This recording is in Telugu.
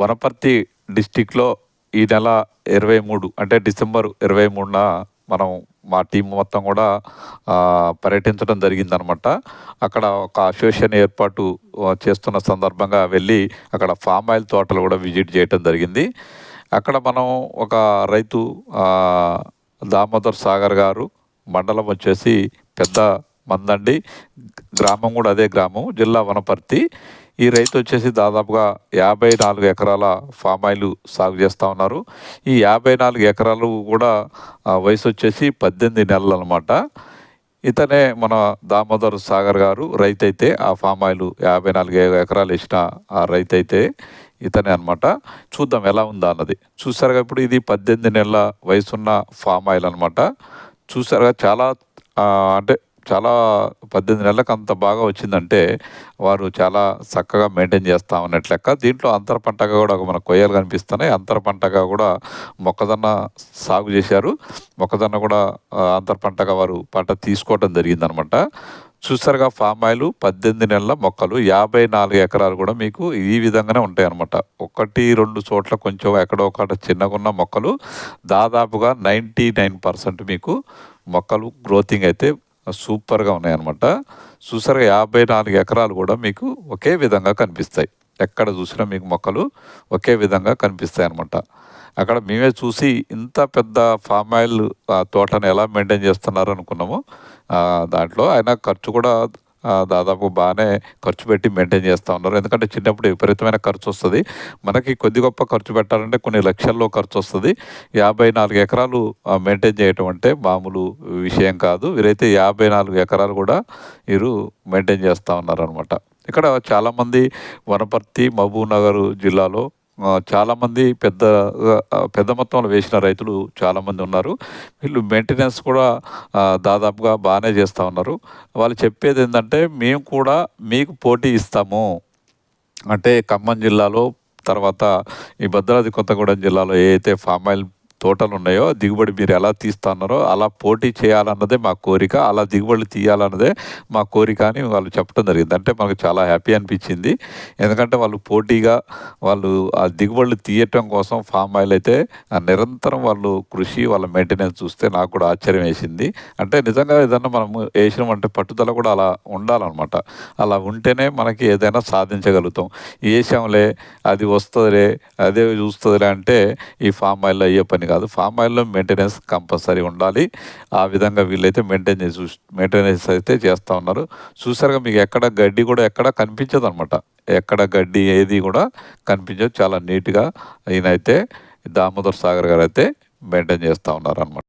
వనపర్తి డిస్టిక్లో ఈ నెల ఇరవై మూడు అంటే డిసెంబర్ ఇరవై మూడున మనం మా టీం మొత్తం కూడా పర్యటించడం జరిగిందనమాట అక్కడ ఒక అసోసియేషన్ ఏర్పాటు చేస్తున్న సందర్భంగా వెళ్ళి అక్కడ ఫామ్ ఆయిల్ తోటలు కూడా విజిట్ చేయడం జరిగింది. అక్కడ మనం ఒక రైతు దామోదర్ సాగర్ గారు మండలం వచ్చేసి పెద్ద మందండి. గ్రామం కూడా అదే గ్రామం జిల్లా వనపర్తి. ఈ రైతు వచ్చేసి దాదాపుగా యాభై నాలుగు ఎకరాల ఫామ్ ఆయిల్ సాగు చేస్తూ ఉన్నారు. ఈ యాభై నాలుగు ఎకరాలు కూడా ఆ, వయసు వచ్చేసి పద్దెనిమిది నెలలు అనమాట ఇతనే మన దామోదర్ సాగర్ గారు రైతు అయితే ఆ ఫామ్ ఆయిల్ యాభై నాలుగు ఎకరాలు వేసిన ఆ రైతు అయితే ఇతనే అనమాట చూద్దాం ఎలా ఉందా అన్నది. చూసారుగా ఇప్పుడు ఇది పద్దెనిమిది నెలల వయసున్న ఫామ్ ఆయిల్ అనమాట చూసారుగా చాలా అంటే చాలా పద్దెనిమిది నెలలకు అంత బాగా వచ్చిందంటే వారు చాలా చక్కగా మెయింటైన్ చేస్తా ఉన్నట్లు లెక్క. దీంట్లో అంతర పంటగా కూడా మన కొయ్యలు కనిపిస్తున్నాయి. అంతర పంటగా కూడా మొక్కజొన్న సాగు చేశారు. మొక్కజొన్న కూడా అంతర పంటగా వారు పంట తీసుకోవడం జరిగిందనమాట. చూసారుగా ఫామ్ ఆయిల్ పద్దెనిమిది నెలల మొక్కలు యాభై నాలుగు ఎకరాలు కూడా మీకు ఈ విధంగానే ఉంటాయి అనమాట ఒకటి రెండు చోట్ల కొంచెం ఎక్కడో ఒకటి చిన్నగా ఉన్న మొక్కలు దాదాపుగా నైంటీ నైన్ పర్సెంట్ మీకు మొక్కలు గ్రోతింగ్ అయితే సూపర్గా ఉన్నాయన్నమాట. చూసారుగా యాభై నాలుగు ఎకరాలు కూడా మీకు ఒకే విధంగా కనిపిస్తాయి. ఎక్కడ చూసినా మీకు మొక్కలు ఒకే విధంగా కనిపిస్తాయి అన్నమాట. అక్కడ మేమే చూసి ఇంత పెద్ద ఫామ్ ఆయిల్ ఆ, తోటను ఎలా మెయింటైన్ చేస్తున్నారు అనుకున్నాము. దాంట్లో ఆయన ఖర్చు కూడా దాదాపు బాగానే ఖర్చు పెట్టి మెయింటైన్ చేస్తూ ఉన్నారు. ఎందుకంటే చిన్నప్పుడు విపరీతమైన ఖర్చు వస్తుంది. మనకి కొద్ది గొప్ప ఖర్చు పెట్టాలంటే కొన్ని లక్షల్లో ఖర్చు వస్తుంది. యాభై నాలుగు ఎకరాలు మెయింటైన్ చేయటం అంటే మామూలు విషయం కాదు. వీరైతే యాభై నాలుగు ఎకరాలు కూడా వీరు మెయింటైన్ చేస్తూ ఉన్నారనమాట ఇక్కడ చాలామంది వనపర్తి మహబూబ్ నగర్ జిల్లాలో చాలామంది పెద్ద పెద్ద మొత్తంలో వేసిన రైతులు చాలామంది ఉన్నారు. వీళ్ళు మెయింటెనెన్స్ కూడా దాదాపుగా బాగానే చేస్తూ ఉన్నారు. వాళ్ళు చెప్పేది ఏంటంటే మేము కూడా మీకు పోటీ ఇస్తాము. అంటే ఖమ్మం జిల్లాలో తర్వాత ఈ భద్రాద్రి కొత్తగూడెం జిల్లాలో ఏ అయితే ఫామ్ ఆయిల్ తోటలు ఉన్నాయో దిగుబడి మీరు ఎలా తీస్తున్నారో అలా పోటీ చేయాలన్నదే మా కోరిక. అలా దిగుబడులు తీయాలన్నదే మా కోరిక అని వాళ్ళు చెప్పడం జరిగింది. అంటే మనకు చాలా హ్యాపీ అనిపించింది. ఎందుకంటే వాళ్ళు పోటీగా వాళ్ళు ఆ దిగుబడులు తీయటం కోసం ఫామ్ ఆయిల్ అయితే నిరంతరం వాళ్ళు కృషి వాళ్ళ మెయింటెనెన్స్ చూస్తే నాకు కూడా ఆశ్చర్యం వేసింది. అంటే నిజంగా ఏదన్నా మనము వేసినాం అంటే పట్టుదల కూడా అలా ఉండాలన్నమాట. అలా ఉంటేనే మనకి ఏదైనా సాధించగలుగుతాం. వేసాంలే అది వస్తుందిలే అదే చూస్తుందిలే అంటే ఈ ఫామ్ ఆయిల్లో అయ్యే పని కాదు ఫామ్ ఆయిల్లో మెయింటెనెన్స్ కంపల్సరీ ఉండాలి. ఆ విధంగా వీళ్ళైతే మెయింటైన్ చేసి మెయింటెనెన్స్ అయితే చేస్తూ ఉన్నారు. చూసారుగా మీకు ఎక్కడ గడ్డి కూడా ఎక్కడ కనిపించదు అనమాట ఎక్కడ గడ్డి ఏది కూడా కనిపించదు. చాలా నీట్గా ఈయనైతే దామోదర్ సాగర్ గారు అయితే మెయింటైన్ చేస్తూ ఉన్నారు అనమాట